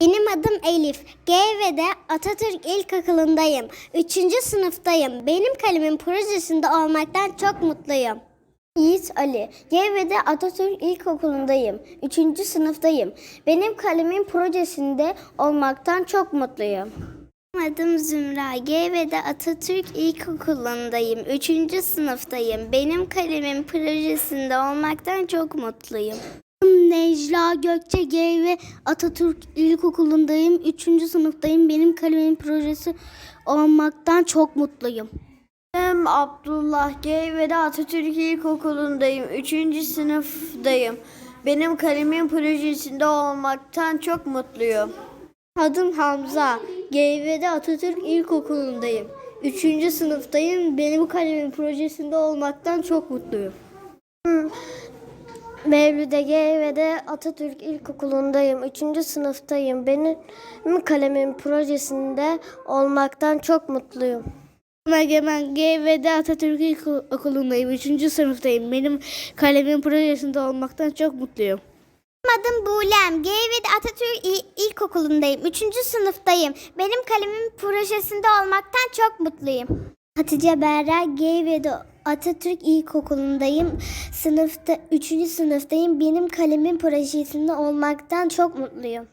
Benim adım Elif. GV'de Atatürk İlkokulu'ndayım. Üçüncü sınıftayım. Benim kalemin projesinde olmaktan çok mutluyum. Yiğit Ali. GV'de Atatürk İlkokulu'ndayım. Üçüncü sınıftayım. Benim kalemin projesinde olmaktan çok mutluyum. Benim adım Zümra. GV'de Atatürk İlkokulu'ndayım. Üçüncü sınıftayım. Benim kalemin projesinde olmaktan çok mutluyum. Necla Gökçe G ve Atatürk İlkokulu'ndayım. Üçüncü sınıftayım. Benim kalemin projesi olmaktan çok mutluyum. Ben Abdullah G ve de Atatürk İlkokulu'ndayım. Üçüncü sınıftayım. Benim kalemin projesinde olmaktan çok mutluyum. Adım Hamza. GV'de Atatürk İlkokulu'ndayım. Üçüncü sınıftayım. Benim kalemin projesinde olmaktan çok mutluyum. Mevlüde G ve de Atatürk İlkokulu'ndayım. Üçüncü sınıftayım. Benim kalemin projesinde olmaktan çok mutluyum. Egemen GV'de Atatürk İlkokulu'ndayım. Üçüncü sınıftayım. Benim kalemin projesinde olmaktan çok mutluyum. Adım Bulem. GV'de Atatürk İlkokulu'ndayım. Üçüncü sınıftayım. Benim kalemin projesinde olmaktan çok mutluyum. Hatice Berra GV'de Atatürk İlkokulu'ndayım. Sınıfta, üçüncü sınıftayım. Benim kalemin projesinde olmaktan çok mutluyum.